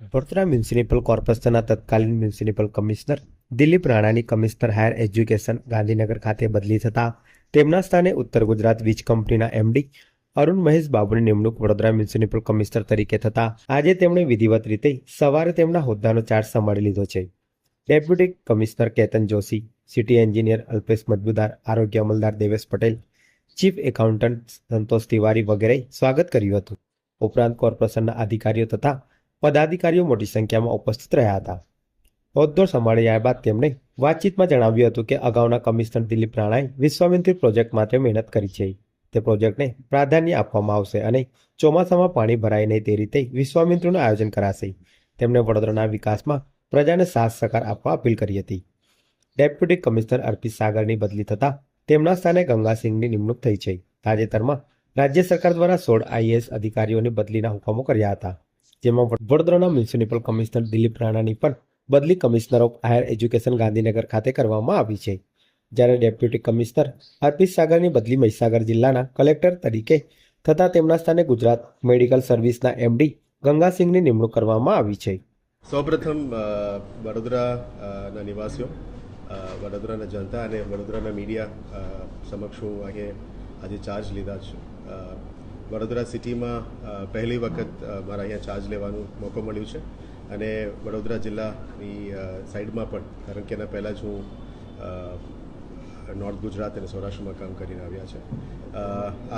Vadodara municipal કોર્પોરેશનના તત્કાલીન municipal commissioner Dilip રાણાની કમિશનર હાયર એજ્યુકેશન ગાંધીનગર ખાતે બદલી થતાં તેમના સ્થાને ઉત્તર ગુજરાત વીજ કંપનીના એમડી અરુણ મહેશ બાબુની નિમણૂક વડોદરા મ્યુનિસિપલ કમિશનર તરીકે થતાં આજે તેમણે વિધિવત રીતે સવારે તેમના હોદ્દાનો ચાર્જ સંભાળી લીધો છે. Deputy commissioner Ketan Joshi, city engineer Alpesh Majmudar, આરોગ્ય અમલદાર દેવેશ પટેલ, ચીફ એકાઉન્ટન્ટ સંતોષ તિવારી વગેરે સ્વાગત કર્યું હતું. ઉપરાંત કોર્પોરેશનના અધિકારીઓ તથા પદાધિકારીઓ મોટી સંખ્યામાં ઉપસ્થિત રહ્યા હતા. હોદ્દો સંભાળ્યા બાદ તેમણે વાતચીતમાં જણાવ્યું હતું કે અગાઉના કમિશનર દિલીપ રાણાએ વિશ્વામિત્રી પ્રોજેક્ટ માટે મહેનત કરી છે. તે પ્રોજેક્ટને પ્રાધાન્ય આપવામાં આવશે અને ચોમાસામાં પાણી ભરાય નહીં તે રીતે વિશ્વામિત્રીનું આયોજન કરાશે. તેમણે વડોદરાના વિકાસમાં પ્રજાને સાથ સહકાર આપવા અપીલ કરી હતી. ડેપ્યુટી કમિશનર અર્પિત સાગરની બદલી થતાં તેમના સ્થાને ગંગાસિંહની નિમણૂક થઈ છે. તાજેતરમાં રાજ્ય સરકાર દ્વારા સોળ આઈએએસ અધિકારીઓની બદલીના હુકમો કર્યા હતા. જેમાં વડોદરાના મ્યુનિસિપલ કમિશનર દિલીપ રાણાની પણ બદલી commissioner of higher education Gandhinagar ખાતે કરવામાં આવી છે. જ્યારે ડેપ્યુટી કમિશનર અર્પિત સાગરની બદલી મહીસાગર જિલ્લાના કલેક્ટર તરીકે થતાં તેમના સ્થાને ગુજરાત મેડિકલ સર્વિસના એમડી ગંગાસિંહની નિમણૂક કરવામાં આવી છે. સૌપ્રથમ વડોદરાના નિવાસીઓ વડોદરાના જનતા અને વડોદરાના મીડિયા સમક્ષ હું આજે ચાર્જ લીધા છે. વડોદરા સિટીમાં પહેલી વખત મારા અહીંયા ચાર્જ લેવાનું મોકો મળ્યું છે. અને વડોદરા જિલ્લાની સાઈડમાં પણ, કારણ કે એના પહેલાં જ હું નોર્થ ગુજરાત અને સૌરાષ્ટ્રમાં કામ કરીને આવ્યા છે.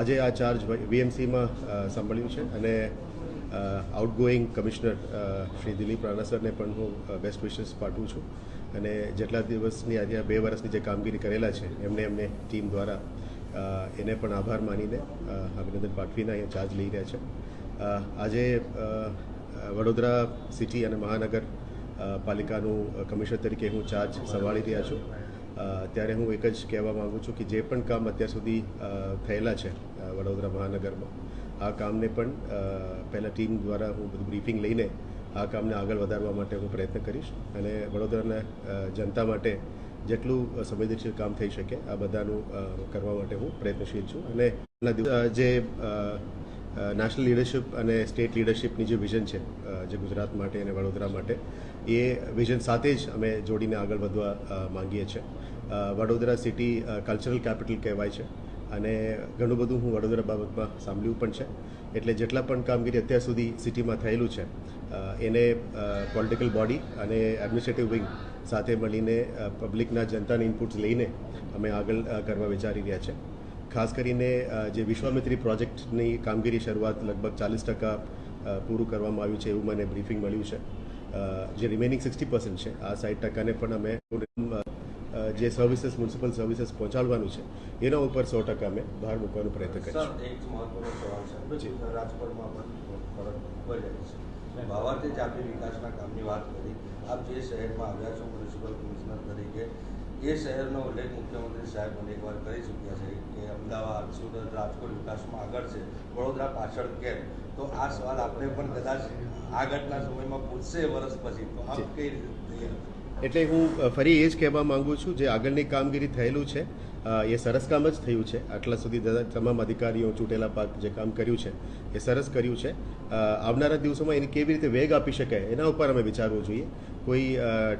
આજે આ ચાર્જ વીએમસીમાં સાંભળ્યું છે. અને આઉટગોઈંગ કમિશનર શ્રી દિલીપ રાણા પણ હું બેસ્ટ વિશેસ પાઠવું છું. અને જેટલા દિવસની આજે બે વર્ષની જે કામગીરી કરેલા છે, એમને એમને ટીમ દ્વારા એને પણ આભાર માનીને અભિનંદન પાઠવીને અહીંયા ચાર્જ લઈ રહ્યા છે. આજે વડોદરા સિટી અને મહાનગર પાલિકાનું કમિશનર તરીકે હું ચાર્જ સંભાળી રહ્યા છું. ત્યારે હું એક જ કહેવા માગું છું કે જે પણ કામ અત્યાર સુધી થયેલા છે વડોદરા મહાનગરમાં, આ કામને પણ પહેલાં ટીમ દ્વારા હું બધું બ્રીફિંગ લઈને આ કામને આગળ વધારવા માટે હું પ્રયત્ન કરીશ. અને વડોદરાના જનતા માટે જેટલું સંવેદનશીલ કામ થઈ શકે, આ બધાનું કરવા માટે હું પ્રયત્નશીલ છું. અને જે નેશનલ લીડરશિપ અને સ્ટેટ લીડરશિપની જે વિઝન છે જે ગુજરાત માટે અને વડોદરા માટે, એ વિઝન સાથે જ અમે જોડીને આગળ વધવા માંગીએ છીએ. વડોદરા સિટી કલ્ચરલ કેપિટલ કહેવાય છે. અને ઘણું બધું હું વડોદરા બાબતમાં સાંભળ્યું પણ છે. એટલે જેટલા પણ કામગીરી અત્યાર સુધી સિટીમાં થયેલું છે એને પોલિટિકલ બોડી અને એડમિનિસ્ટ્રેટિવ વિંગ સાથે મળીને પબ્લિકના જનતાના ઇનપુટ્સ લઈને અમે આગળ કરવા વિચારી રહ્યા છે. ખાસ કરીને જે વિશ્વામિત્રી પ્રોજેક્ટની કામગીરી શરૂઆત લગભગ ચાલીસ ટકા પૂરું કરવામાં આવ્યું છે એવું મને બ્રીફિંગ મળ્યું છે. જે રિમેનિંગ સિક્સટી પર્સન્ટ છે આ સાઠ ટકાને પણ અમે જે સર્વિસીસ મ્યુનિસિપલ સર્વિસીસ પહોંચાડવાનું છે એના ઉપર સો ટકા અમે ભાર મૂકવાનો પ્રયત્ન કરીશું. સર ભાવાર્થી આપે વિકાસના કામની વાત કરી. આપ જે શહેરમાં આવ્યા છો મ્યુનિસિપલ કમિશનર તરીકે એ શહેરનો ઉલ્લેખ મુખ્યમંત્રી સાહેબ મને એકવાર કરી ચૂક્યા છે કે અમદાવાદ સુરત રાજકોટ વિકાસમાં આગળ છે. વડોદરા પાછળ કેમ? તો આ સવાલ આપણે પણ કદાચ આગળના સમયમાં પૂછશે વર્ષ પછી. તો આપ કઈ રીતે એટલે હું ફરી એ જ કહેવા માગું છું જે આગળની કામગીરી થયેલું છે એ સરસ કામ જ થયું છે. આટલા સુધી તમામ અધિકારીઓ ચૂંટેલા પાક જે કામ કર્યું છે એ સરસ કર્યું છે. આવનારા દિવસોમાં એને કેવી રીતે વેગ આપી શકાય એના ઉપર અમે વિચારવું જોઈએ. કોઈ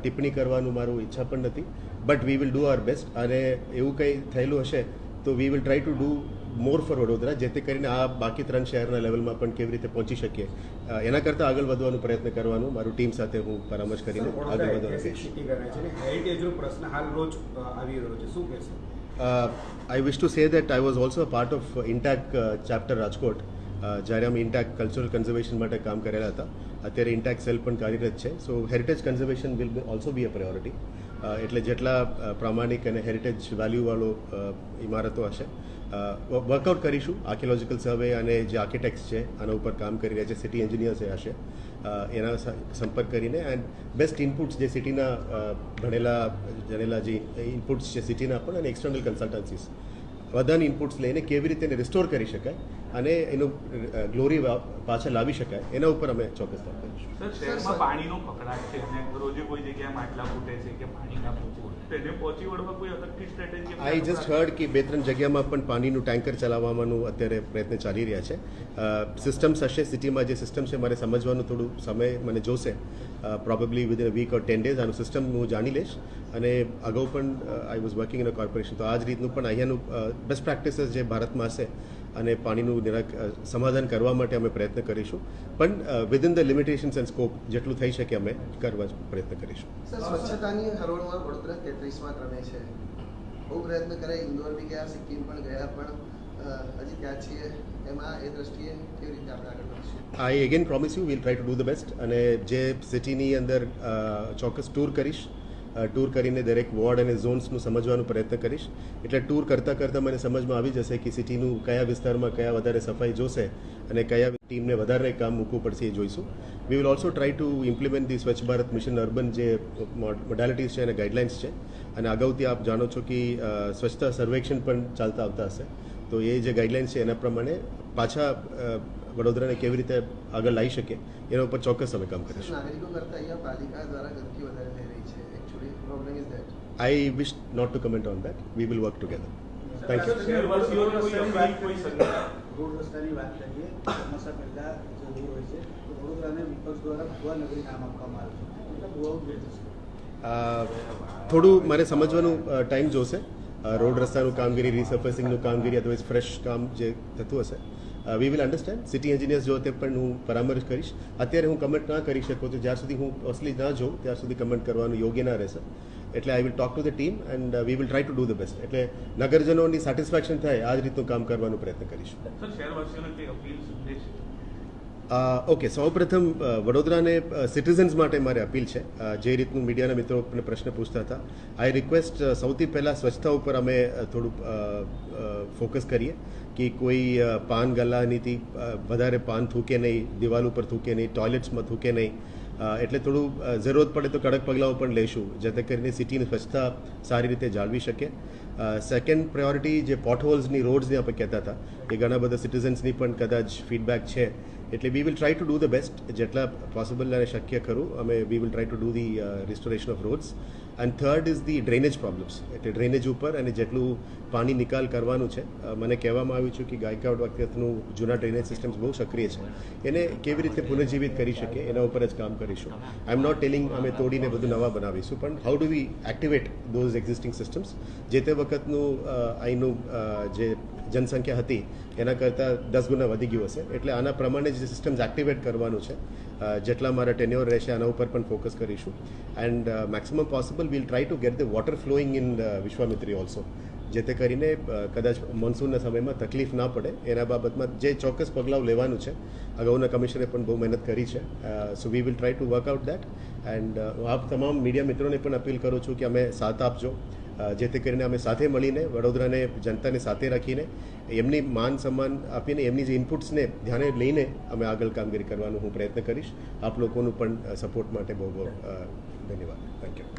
ટિપ્પણી કરવાનું મારું ઈચ્છા પણ નથી. But we will do our best અને એવું કંઈ થયેલું હશે તો we will try to do more for Vadodara જેથી કરીને આ બાકી ત્રણ શહેરના લેવલમાં પણ કેવી રીતે પહોંચી શકીએ. એના કરતાં આગળ વધવાનો પ્રયત્ન કરવાનું. મારું ટીમ સાથે હું પરામર્શ કરીને આગળ વધવાનું પ્રશ્ન હાલ રોજ આવી રહ્યો છે. શું કહેશો? I wish to say that I was also a part of uh, uh, chapter Rajkot uh, જ્યારે અમે ઇન્ટેક કલ્ચરલ કન્ઝર્વેશન માટે કામ કરેલા હતા. અત્યારે ઇન્ટેક સેલ પણ કાર્યરત છે. So heritage conservation will also be a priority એટલે જેટલા uh, પ્રામાણિક અને હેરિટેજ વેલ્યુવાળો ઇમારતો હશે વર્કઆઉટ કરીશું. આર્કિયોલોજીકલ સર્વે અને જે આર્કિટેક્ટ્સ છે, આના ઉપર કામ કરી રહ્યા છે. સિટી એન્જિનિયર્સ એ હશે એના સંપર્ક કરીને એન્ડ બેસ્ટ ઇનપુટ્સ જે સિટીના ભણેલા, જણેલા જે ઇનપુટ્સ છે સિટીના પણ અને એક્સટર્નલ કન્સલ્ટન્સીસ બધાની ઇનપુટ્સ લઈને કેવી રીતે એને રિસ્ટોર કરી શકાય અને એનું ગ્લોરી પાછા લાવી શકાય એના ઉપર અમે ચોક્કસ કામ કરીશું. સર શહેરમાં પાણીનો કકડાટ છે અને રોજે કોઈ જગ્યાએ માટલા ફૂટે છે કે પાણી ના આઈ જસ્ટ હર્ડ કે બે ત્રણ જગ્યામાં પણ પાણીનું ટેન્કર ચલાવવાનું અત્યારે પ્રયત્ન ચાલી રહ્યા છે. સિસ્ટમ્સ હશે સિટીમાં જે સિસ્ટમ છે મારે સમજવાનું થોડું સમય મને જોશે. Probably within a week or ten days આનું સિસ્ટમ હું જાણી લઈશ. અને અગાઉ પણ I was working in a corporation તો આ જ રીતનું પણ અહીંયાનું બેસ્ટ પ્રેક્ટિસીસ જે ભારતમાં હશે અને પાણીનું નિરાક સમાધાન કરવા માટે અમે પ્રયત્ન કરીશું. પણ within the limitations and scope જેટલું થઈ શકે અમે કરવા પ્રયત્ન કરીશું. સ્વચ્છતાની હરોળમાં વડોદરા તેત્રીસમાં ક્રમે છે. બહુ પ્રયત્ન કરે, ઇન્દોર બી ગયા, સિક્કિમ પણ ગયા, પણ હજી ત્યાં છીએ. એમાં એ દ્રષ્ટિએ કેવી રીતે આપણે I again promise you will try to do the best અને જે સિટીની અંદર ચોક્કસ ટૂર કરીશ ટૂર કરીને દરેક વોર્ડ અને ઝોન્સનું સમજવાનો પ્રયત્ન કરીશ. એટલે ટૂર કરતાં કરતાં મને સમજમાં આવી જશે કે સિટીનું કયા વિસ્તારમાં કયા વધારે સફાઈ જોશે અને કયા ટીમને વધારે કામ મૂકવું પડશે એ જોઈશું. We will also try to implement the Swachh Bharat mission urban જે મોડાલિટીઝ છે અને ગાઈડલાઇન્સ છે. અને અગાઉથી આપ જાણો છો કે સ્વચ્છતા સર્વેક્ષણ પણ ચાલતા આવતા હશે. તો એ જે ગાઈડલાઇન્સ છે એના પ્રમાણે પાછા વડોદરાને કેવી રીતે આગળ લાવી શકે એના ઉપર ચોક્કસ અમે કામ કરીશું. I wish not to comment on that we will work together thank you થોડું મારે સમજવાનું ટાઈમ જોશે. રોડ રસ્તાનું કામગીરી રિસર્ફેસિંગનું કામગીરી અથવા ફ્રેશ કામ જે થતું હશે we will understand city engineers જો તે પણ હું પરામર્શ કરીશ અત્યારે હું કમેન્ટ ના કરી શકું છું જ્યાર સુધી હું અસલી ના જોઉં ત્યાર સુધી કમેન્ટ કરવાનું યોગ્ય ના રહેશે એટલે I will talk to the team and we will try to do the best એટલે નગરજનોની સેટિસ્ફેક્શન થાય આ જ રીતનું કામ કરવાનો પ્રયત્ન કરીશું સર શહેરવાસીઓને કોઈ અપીલ સંદેશ ઓકે, સૌપ્રથમ વડોદરાને સિટીઝન્સ માટે મારી અપીલ છે. જે રીતનું મીડિયાના મિત્રો પ્રશ્ન પૂછતા હતા. આઈ રિક્વેસ્ટ સૌથી પહેલાં સ્વચ્છતા ઉપર અમે થોડું ફોકસ કરીએ કે કોઈ પાન ગલ્લાનીથી વધારે પાન થૂકે નહીં, દિવાલ ઉપર થૂકે નહીં ટોયલેટ્સમાં થૂકે નહીં. એટલે થોડું જરૂરત પડે તો કડક પગલાઓ પણ લઈશું જેથી કરીને સિટીની સ્વચ્છતા સારી રીતે જાળવી શકે. સેકન્ડ પ્રાયોરિટી જે પોટહોલ્સની રોડ્સની આપણે કહેતા હતા, એ ઘણા બધા સિટીઝન્સની પણ કદાચ ફીડબેક છે. એટલે we will try to do the best જેટલા પોસિબલ અને શક્ય ખરું અમે we will try to do the restoration of roads and third is the drainage problems એટલે ડ્રેનેજ ઉપર અને જેટલું પાણી નિકાલ કરવાનું છે મને કહેવામાં આવ્યું છે કે ગાયકાડ વખતનું જૂના ડ્રેનેજ સિસ્ટમ્સ બહુ સક્રિય છે. એને કેવી રીતે પુનર્જીવિત કરી શકીએ, એના ઉપર જ કામ કરીશું. આઈ એમ નોટ ટેલિંગ અમે તોડીને બધું નવા બનાવીશું, પણ how do we activate those existing systems જે તે વખતનું અહીંનું જે જનસંખ્યા હતી, એના કરતાં દસ ગુણા વધી ગયું હશે. એટલે આના પ્રમાણે જે સિસ્ટમ્સ એક્ટિવેટ કરવાનું છે જેટલા મારા ટેન્યોર રહેશે આના ઉપર પણ ફોકસ કરીશું. And maximum possible will try to get the water flowing in Vishwamitri also જેથી કરીને કદાચ મોન્સૂનના સમયમાં તકલીફ ના પડે, એના બાબતમાં જે ચોક્કસ પગલાં લેવાનું છે, અગાઉના કમિશનરે પણ બહુ મહેનત કરી છે. So we will try to work out that and હું આપ તમામ મીડિયા મિત્રોને પણ અપીલ કરું છું કે અમે સાથ આપજો. જેથી કરીને અમે સાથે મળીને, વડોદરાને જનતાને સાથે રાખીને, એમની માન સન્માન આપીને, એમની જે ઇનપુટ્સને ધ્યાને લઈને અમે આગળ કામગીરી કરવાનો હું પ્રયત્ન કરીશ. આપ લોકોનું પણ સપોર્ટ માટે બહુ બહુ ધન્યવાદ. Thank you